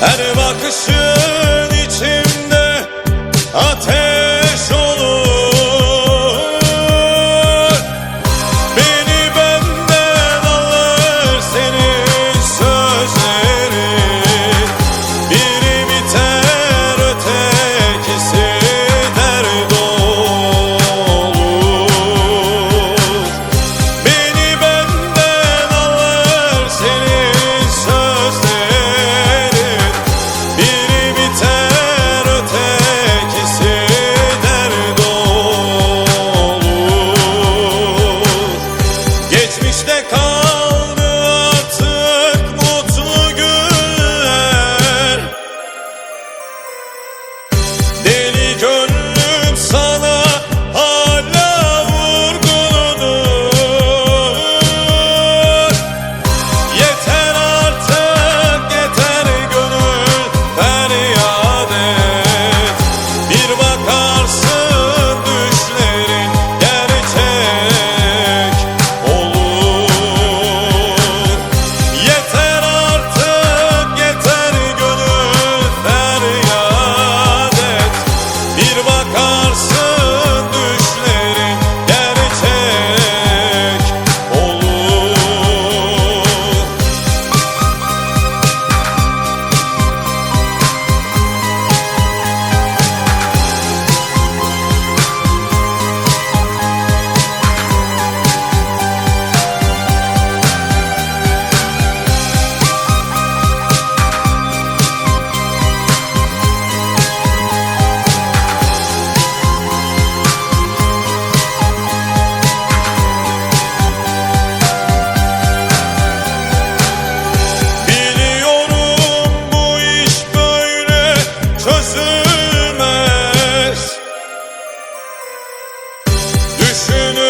Her bakışın içimde ateş Listen